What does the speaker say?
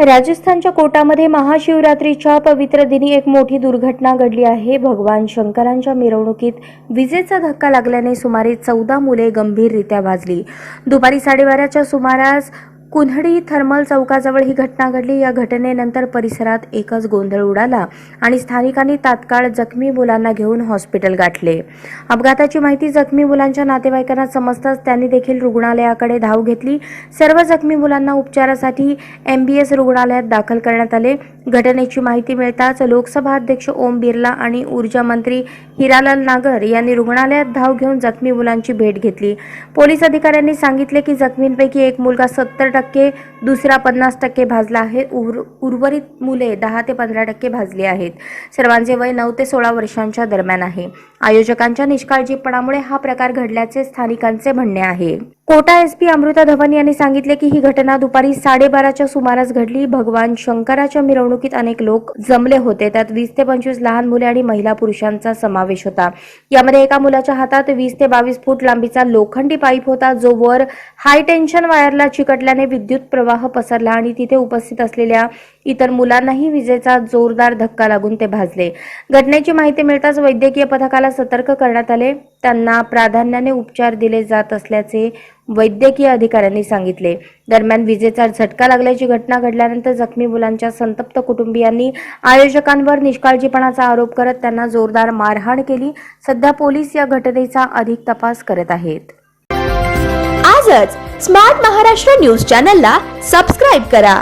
राजस्थानच्या कोटामध्ये महाशिवरात्रीच्या पवित्र दिनी एक मोठी दुर्घटना घडली आहे. भगवान शंकरांच्या मिरवणुकीत विजेचा धक्का लागल्याने सुमारे चौदा मुले गंभीररित्या भाजली दुपारी साडेबाराच्या सुमारास कुन्हडी थर्मल चौकाजवळ ही घटना घडली. या घटनेनंतर परिसरात एकच गोंधळ उडाला आणि स्थानिकांनी तात्काळ जखमी मुलांना घेऊन हॉस्पिटल गाठले. अपघाताची माहिती जखमी मुलांच्या नातेवाईकांना समजताच त्यांनी देखील रुग्णालयाकडे धाव घेतली. सर्व जखमी मुलांना उपचारासाठी एमबीएस रुग्णालयात दाखल करण्यात आले. घटनेची माहिती मिळताच लोकसभा अध्यक्ष ओम बिर्ला आणि ऊर्जा मंत्री हिरालाल नागर यांनी रुग्णालयात धाव घेऊन जखमी मुलांची भेट घेतली. पोलीस अधिकाऱ्यांनी सांगितले की जखमींपैकी एक मुलगा सत्तर टक्के दुसरा पन्नास टक्के भाजला आहे. उर- उर्वरित मुले दहा ते पंधरा टक्के भाजली आहेत. सर्वांचे वय नऊ ते सोळा वर्षांच्या दरम्यान आहे. आयोजकांच्या निष्काळजीपणामुळे हा प्रकार घडल्याचे स्थानिकांचे म्हणणे आहे. कोटा एसपी अमृता धवन यांनी सांगितले की ही घटना दुपारी साडेबाराच्या सुमारास घडली. भगवान शंकराच्या मिरवणुकीत अनेक लोक जमले होते. त्यात वीस ते पंचवीस लहान मुले आणि महिला पुरुषांचा समावेश होता. यामध्ये एका मुलाच्या हातात वीस ते बावीस फूट लांबीचा लोखंडी पाईप होता जो वर हाय टेन्शन वायरला चिकटल्याने विद्युत प्रवाह पसरला आणि तिथे उपस्थित असलेल्या इतर मुलांनाही विजेचा जोरदार धक्का लागून ते भाजले. घटनेची माहिती मिळताच वैद्यकीय पथकाला सतर्क करण्यात आले. त्यांना प्राधान्याने उपचार दिले जात असल्याचे वैद्यकीय अधिकाऱ्यांनी सांगितले. दरम्यान विजेचा झटका लागल्याची घटना घडल्यानंतर जखमी मुलांच्या संतप्त कुटुंबियांनी आयोजकांवर निष्काळजीपणाचा आरोप करत त्यांना जोरदार मारहाण केली. सध्या पोलीस या घटनेचा अधिक तपास करत आहेत. आजच स्मार्ट महाराष्ट्र न्यूज चॅनलला सबस्क्राईब करा.